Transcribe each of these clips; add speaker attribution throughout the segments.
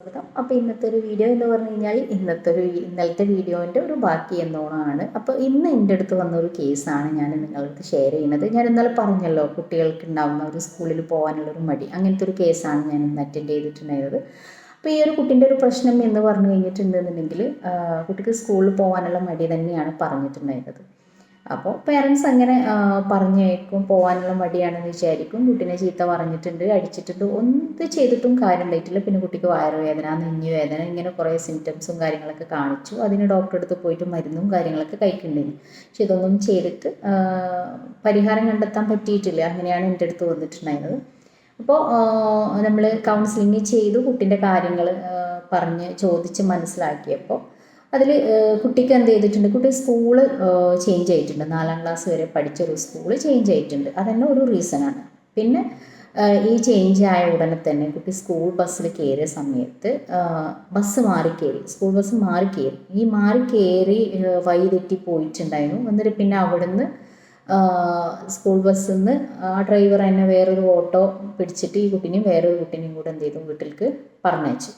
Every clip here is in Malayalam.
Speaker 1: സ്വാഗതം. അപ്പോൾ ഇന്നത്തെ ഒരു വീഡിയോ എന്ന് പറഞ്ഞു കഴിഞ്ഞാൽ ഇന്നത്തെ ഒരു ഇന്നലത്തെ വീഡിയോന്റെ ഒരു ബാക്കി എന്നോണമാണ് അപ്പോൾ ഇന്ന് എന്റെ അടുത്ത് വന്ന ഒരു കേസാണ് ഞാൻ നിങ്ങൾക്ക് ഷെയർ ചെയ്യുന്നത് ഞാൻ ഇന്നലെ പറഞ്ഞല്ലോ കുട്ടികൾക്ക് ഉണ്ടാവുന്ന ഒരു സ്കൂളിൽ പോകാനുള്ള ഒരു മടി. അങ്ങനത്തെ ഒരു കേസാണ് ഞാൻ ഇന്ന് അറ്റൻഡ് ചെയ്തിട്ടുണ്ടായിരുന്നത്. അപ്പോൾ ഈ ഒരു കുട്ടീന്റെ ഒരു പ്രശ്നം എന്ന് പറഞ്ഞു കഴിഞ്ഞിട്ടുണ്ടെന്നുണ്ടെങ്കിൽ കുട്ടിക്ക് സ്കൂളിൽ പോകാനുള്ള മടി തന്നെയാണ് പറഞ്ഞിട്ടുണ്ടായിരുന്നത്. അപ്പോൾ പേരൻസ് അങ്ങനെ പറഞ്ഞേക്കും പോകാനുള്ള മടിയാണെന്ന് വിചാരിക്കും. കുട്ടീനെ ചീത്ത പറഞ്ഞിട്ടുണ്ട് അടിച്ചിട്ടുണ്ട് ഒന്നും ചെയ്തിട്ടും കാര്യം ഉണ്ടായിട്ടില്ല പിന്നെ കുട്ടിക്ക് വയറുവേദന നെഞ്ഞു വേദന ഇങ്ങനെ കുറേ സിംറ്റംസും കാര്യങ്ങളൊക്കെ കാണിച്ചു. അതിന് ഡോക്ടറെ അടുത്ത് പോയിട്ട് മരുന്നും കാര്യങ്ങളൊക്കെ കഴിക്കുന്നുണ്ട്. പക്ഷെ ഇതൊന്നും ചെയ്തിട്ട് പരിഹാരം കണ്ടെത്താൻ പറ്റിയിട്ടില്ല. അങ്ങനെയാണ് എന്റെ അടുത്ത് വന്നിട്ടുണ്ടായിരുന്നത്. അപ്പോൾ നമ്മൾ കൗൺസിലിംഗ് ചെയ്തു കുട്ടിന്റെ കാര്യങ്ങൾ പറഞ്ഞ് ചോദിച്ച് മനസ്സിലാക്കിയപ്പോൾ അതിൽ കുട്ടിക്ക് എന്ത് ചെയ്തിട്ടുണ്ട്? കുട്ടി സ്കൂൾ ചേഞ്ച് ആയിട്ടുണ്ട്. നാലാം ക്ലാസ് വരെ പഠിച്ച ഒരു സ്കൂൾ ചേഞ്ച് ആയിട്ടുണ്ട്. അതന്നെ ഒരു റീസണാണ് പിന്നെ ഈ ചേഞ്ച് ആയ ഉടനെ തന്നെ കുട്ടി സ്കൂൾ ബസ്സിൽ കയറിയ സമയത്ത് ബസ് മാറി കയറി സ്കൂൾ ബസ് മാറി കയറി ഈ മാറി കയറി വഴി തെറ്റി പോയിട്ടുണ്ടായിരുന്നു. എന്നിട്ട് പിന്നെ അവിടുന്ന് സ്കൂൾ ബസ്സിൽ നിന്ന് ആ ഡ്രൈവർ തന്നെ വേറൊരു ഓട്ടോ പിടിച്ചിട്ട് ഈ കുട്ടിനെയും വേറൊരു കുട്ടിനെയും കൂടെ എന്ത് ചെയ്തു? വീട്ടിലേക്ക് പറഞ്ഞയച്ചു.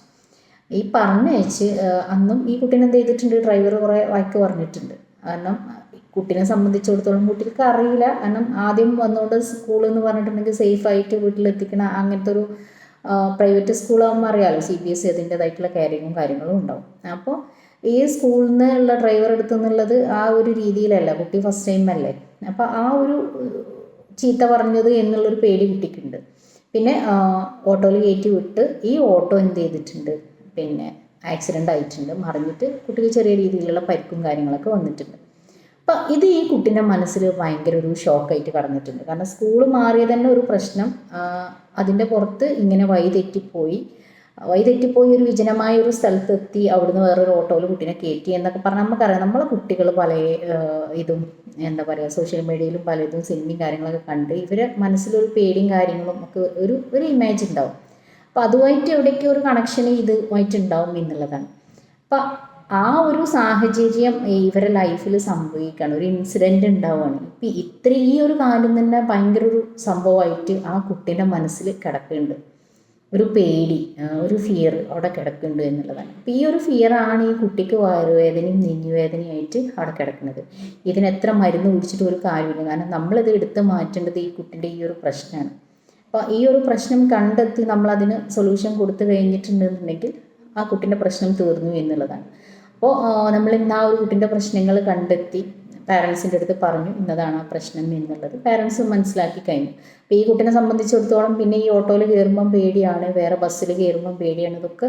Speaker 1: ഈ പറഞ്ഞയച്ച് അന്നും ഈ കുട്ടീനെ എന്ത് ചെയ്തിട്ടുണ്ട്? ഡ്രൈവർ കുറേ വാക്ക് പറഞ്ഞിട്ടുണ്ട്. കാരണം കുട്ടീനെ സംബന്ധിച്ചിടത്തോളം കുട്ടിക്ക് അറിയില്ല. കാരണം ആദ്യം വന്നുകൊണ്ട് സ്കൂൾ എന്ന് പറഞ്ഞിട്ടുണ്ടെങ്കിൽ സേഫായിട്ട് വീട്ടിലെത്തിക്കണ അങ്ങനത്തെ ഒരു പ്രൈവറ്റ് സ്കൂളാകുമ്പോൾ അറിയാമല്ലോ സി ബി എസ് സി അതിന്റെതായിട്ടുള്ള കാര്യങ്ങളും കാര്യങ്ങളും ഉണ്ടാവും. അപ്പോൾ ഈ സ്കൂളിൽ നിന്നുള്ള ഡ്രൈവർ എടുത്തു എന്നുള്ളത് ആ ഒരു രീതിയിലല്ല. കുട്ടി ഫസ്റ്റ് ടൈം അല്ലേ? അപ്പോൾ ആ ഒരു ചീത്ത പറഞ്ഞത് എന്നുള്ളൊരു പേടി കുട്ടിക്കുണ്ട്. പിന്നെ ഓട്ടോയിൽ കയറ്റി വിട്ട് ഈ ഓട്ടോ എന്ത് ചെയ്തിട്ടുണ്ട്? പിന്നെ ആക്സിഡന്റ് ആയിട്ടുണ്ട്. മറിഞ്ഞിട്ട് കുട്ടിക്ക് ചെറിയ രീതിയിലുള്ള പരിക്കും കാര്യങ്ങളൊക്കെ വന്നിട്ടുണ്ട്. അപ്പം ഇത് ഈ കുട്ടീന്റെ മനസ്സിൽ ഭയങ്കര ഒരു ഷോക്കായിട്ട് കടന്നിട്ടുണ്ട്. കാരണം സ്കൂൾ മാറിയ തന്നെ ഒരു പ്രശ്നം. അതിന്റെ പുറത്ത് ഇങ്ങനെ വഴി തെറ്റിപ്പോയി. വഴി തെറ്റിപ്പോയി ഒരു വിജനമായ ഒരു സ്ഥലത്തെത്തി അവിടുന്ന് വേറൊരു ഓട്ടോയിൽ കുട്ടീനെ കയറ്റി എന്നൊക്കെ പറഞ്ഞാൽ നമുക്കറിയാം. നമ്മളെ കുട്ടികൾ പല ഇതും എന്താ പറയുക സോഷ്യൽ മീഡിയയിലും പലതും സിനിമയും കാര്യങ്ങളൊക്കെ കണ്ട് ഇവരെ മനസ്സിലൊരു പേടിയും കാര്യങ്ങളും ഒക്കെ ഒരു ഒരു ഇമേജ് ഉണ്ടാവും. അപ്പോൾ അതുമായിട്ട് എവിടെയൊക്കെ ഒരു കണക്ഷൻ ഇതുമായിട്ട് ഉണ്ടാവും എന്നുള്ളതാണ്. അപ്പം ആ ഒരു സാഹചര്യം ഇവരെ ലൈഫിൽ സംഭവിക്കുകയാണ്. ഒരു ഇൻസിഡന്റ് ഉണ്ടാവുകയാണ്. ഇപ്പം ഇത്ര ഈ ഒരു കാലം തന്നെ ഭയങ്കര ഒരു സംഭവമായിട്ട് ആ കുട്ടീന്റെ മനസ്സിൽ കിടക്കുന്നുണ്ട്. ഒരു പേടി ഒരു ഫിയർ അവിടെ കിടക്കുന്നുണ്ട് എന്നുള്ളതാണ്. അപ്പോൾ ഈ ഒരു ഫിയറാണ് ഈ കുട്ടിക്ക് വയറുവേദനയും നെഞ്ഞുവേദനയായിട്ട് അവിടെ കിടക്കുന്നത്. ഇതിനെത്ര മരുന്ന് കുടിച്ചിട്ട് ഒരു കാര്യമില്ല കാരണം നമ്മളിത് എടുത്ത് മാറ്റേണ്ടത് ഈ കുട്ടിന്റെ ഈ ഒരു പ്രശ്നമാണ്. അപ്പോൾ ഈ ഒരു പ്രശ്നം കണ്ടെത്തി നമ്മളതിന് സൊല്യൂഷൻ കൊടുത്തു കഴിഞ്ഞിട്ടുണ്ടെന്നുണ്ടെങ്കിൽ ആ കുട്ടീന്റെ പ്രശ്നം തീർന്നു എന്നുള്ളതാണ്. അപ്പോൾ നമ്മൾ ഇന്ന് ആ ഒരു കുട്ടിന്റെ പ്രശ്നങ്ങൾ കണ്ടെത്തി പാരൻസിന്റെ അടുത്ത് പറഞ്ഞു ഇന്നതാണ് ആ പ്രശ്നം എന്നുള്ളത്. പാരൻസ് മനസ്സിലാക്കി കഴിഞ്ഞു. അപ്പോൾ ഈ കുട്ടിനെ സംബന്ധിച്ചിടത്തോളം പിന്നെ ഈ ഓട്ടോയിൽ കയറുമ്പം പേടിയാണ് വേറെ ബസ്സിൽ കയറുമ്പം പേടിയാണ് ഇതൊക്കെ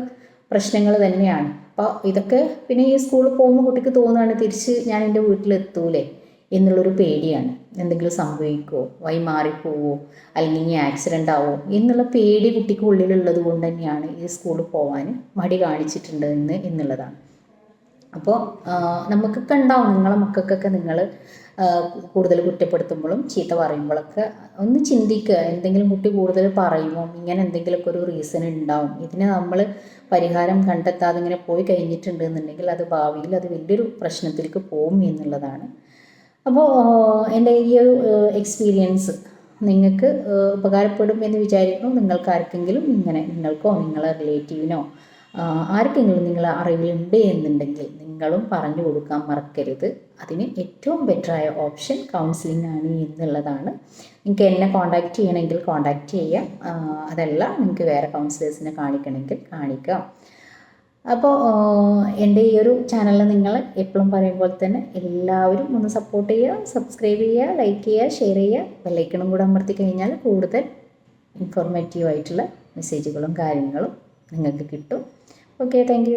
Speaker 1: പ്രശ്നങ്ങൾ തന്നെയാണ്. അപ്പോൾ ഇതൊക്കെ പിന്നെ ഈ സ്കൂളിൽ പോകുമ്പോൾ കുട്ടിക്ക് തോന്നുകയാണ് തിരിച്ച് ഞാൻ എന്റെ വീട്ടിലെത്തൂലേ എന്നുള്ളൊരു പേടിയാണ്. എന്തെങ്കിലും സംഭവിക്കുമോ വൈ മാറിപ്പോവോ? അല്ലെങ്കിൽ ഇനി ആക്സിഡന്റ് ആവോ? എന്നുള്ള പേടി കുട്ടിക്ക് ഉള്ളിലുള്ളത് കൊണ്ട് തന്നെയാണ് ഈ സ്കൂളിൽ പോകാൻ മടി കാണിച്ചിട്ടുണ്ട് എന്ന് എന്നുള്ളതാണ്. അപ്പോൾ നമുക്കൊക്കെ ഉണ്ടാവും നിങ്ങളെ മക്കൾക്കൊക്കെ നിങ്ങൾ കൂടുതൽ കുറ്റപ്പെടുത്തുമ്പോഴും ചീത്ത പറയുമ്പോഴൊക്കെ ഒന്ന് ചിന്തിക്കുക. എന്തെങ്കിലും കുട്ടി കൂടുതൽ പറയുമോ ഇങ്ങനെ എന്തെങ്കിലുമൊക്കെ ഒരു റീസൺ ഉണ്ടാവും. ഇതിന് നമ്മൾ പരിഹാരം കണ്ടെത്താതെ ഇങ്ങനെ പോയി കഴിഞ്ഞിട്ടുണ്ട് എന്നുണ്ടെങ്കിൽ അത് ഭാവിയിൽ അത് വലിയൊരു പ്രശ്നത്തിലേക്ക് പോകും എന്നുള്ളതാണ്. അപ്പോൾ എന്റെ ഈ ഒരു എക്സ്പീരിയൻസ് നിങ്ങൾക്ക് ഉപകാരപ്പെടും എന്ന് വിചാരിക്കുന്നു. നിങ്ങൾക്ക് ആർക്കെങ്കിലും ഇങ്ങനെ നിങ്ങൾക്കോ നിങ്ങളെ റിലേറ്റീവിനോ ആർക്കെങ്കിലും നിങ്ങളെ അറിവിലുണ്ട് എന്നുണ്ടെങ്കിൽ നിങ്ങളും പറഞ്ഞു കൊടുക്കാൻ മറക്കരുത്. അതിന് ഏറ്റവും ബെറ്ററായ ഓപ്ഷൻ കൗൺസിലിംഗ് ആണ് എന്നുള്ളതാണ്. നിങ്ങൾക്ക് എന്നെ കോൺടാക്റ്റ് ചെയ്യണമെങ്കിൽ കോൺടാക്റ്റ് ചെയ്യാം. അതല്ല നിങ്ങൾക്ക് വേറെ കൗൺസിലേഴ്സിനെ കാണിക്കണമെങ്കിൽ കാണിക്കാം. അപ്പോൾ എന്റെ ഈ ഒരു ചാനലിൽ നിങ്ങൾ എപ്പോഴും പറയുമ്പോൾ തന്നെ എല്ലാവരും ഒന്ന് സപ്പോർട്ട് ചെയ്യുക സബ്സ്ക്രൈബ് ചെയ്യുക ലൈക്ക് ചെയ്യുക ഷെയർ ചെയ്യുക. ബെല്ലൈക്കണും കൂടെ അമർത്തി കഴിഞ്ഞാൽ കൂടുതൽ ഇൻഫോർമേറ്റീവ് ആയിട്ടുള്ള മെസ്സേജുകളും കാര്യങ്ങളും നിങ്ങൾക്ക് കിട്ടും. Okay thank